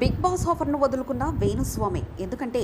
Big boss ఆఫర్ను వదులుకున్న వేణుస్వామి. ఎందుకంటే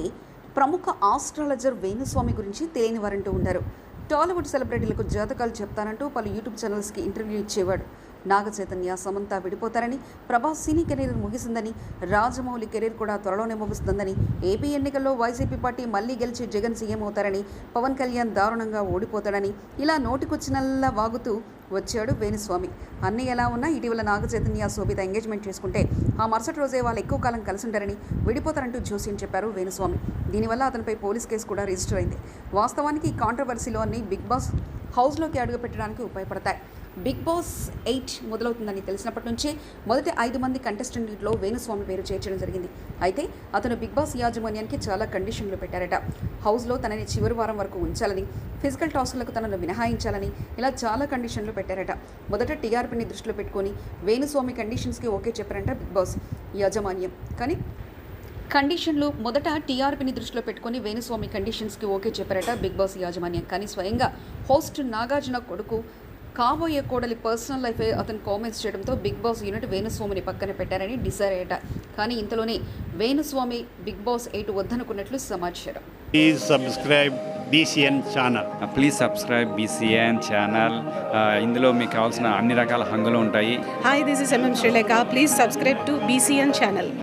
ప్రముఖ ఆస్ట్రాలజర్ వేణుస్వామి గురించి తెలియని వారంటూ ఉన్నారు టాలీవుడ్ సెలబ్రిటీలకు జాతకాలు చెప్తానంటూ పలు యూట్యూబ్ ఛానల్స్కి ఇంటర్వ్యూ ఇచ్చేవాడు. నాగ చైతన్య సమంత విడిపోతారని ప్రభాస్ సినీ కెరీర్ ముగిసిందని రాజమౌళి కెరీర్ కూడా త్వరలోనే ముగుస్తుందని ఏపీ ఎన్నికల్లో వైసీపీ పార్టీ మళ్ళీ గెలిచి జగన్ సీఎం అవుతారని పవన్ కళ్యాణ్ దారుణంగా ఓడిపోతాడని ఇలా నోటికొచ్చినల్లా వాగుతూ వచ్చాడు వేణుస్వామి. అన్నీ ఎలా ఉన్నా ఇటీవల నాగ చైతన్య శోభిత ఎంగేజ్మెంట్ చేసుకుంటే ఆ మరుసటి రోజే వాళ్ళు ఎక్కువ కాలం కలిసి ఉంటారని విడిపోతారంటూ జోస్యం చెప్పారు వేణుస్వామి. దీనివల్ల అతనిపై పోలీస్ కేసు కూడా రిజిస్టర్ అయింది. వాస్తవానికి ఈ కాంట్రవర్సీలో అన్ని బిగ్ బాస్ హౌస్లోకి అడుగుపెట్టడానికి ఉపయోగపడతాయి. బిగ్ బాస్ ఎయిట్ మొదలవుతుందని తెలిసినప్పటి నుంచే మొదటి ఐదు మంది కంటెస్టెంట్లో వేణుస్వామి పేరు చేర్చడం జరిగింది. అయితే అతను బిగ్ బాస్ యాజమాన్యానికి చాలా కండిషన్లు పెట్టారట. హౌస్లో తనని చివరి వారం వరకు ఉంచాలని ఫిజికల్ టాస్క్లకు తనను మినహాయించాలని ఇలా చాలా కండిషన్లు పెట్టారట. మొదట టీఆర్పీని దృష్టిలో పెట్టుకొని వేణుస్వామి కండిషన్స్కి ఓకే చెప్పారంట బిగ్ బాస్ యాజమాన్యం. కానీ కండిషన్లు మొదట టీఆర్పీని దృష్టిలో పెట్టుకొని వేణుస్వామి కండిషన్స్కి ఓకే చెప్పారట బిగ్ బాస్ యాజమాన్యం. కానీ స్వయంగా హోస్ట్ నాగార్జున కొడుకు కాబోయే కోడలి పర్సనల్ లైఫ్ అతను కామెంట్స్ చేయడంతో బిగ్ బాస్ యూనిట్ వేణుస్వామిని పక్కన పెట్టారని డిసైడ్ అయ్యట కానీ ఇంతలోనే వేణుస్వామి బిగ్ బాస్ ఎయిట్ వద్దనుకున్నట్లు సమాచారం Please subscribe BCN channel. Please subscribe BCN channel ఇందులో మీకు కావాల్సిన అన్ని రకాల హంగులు ఉంటాయి this is MM Sri Lanka. Please subscribe to BCN channel.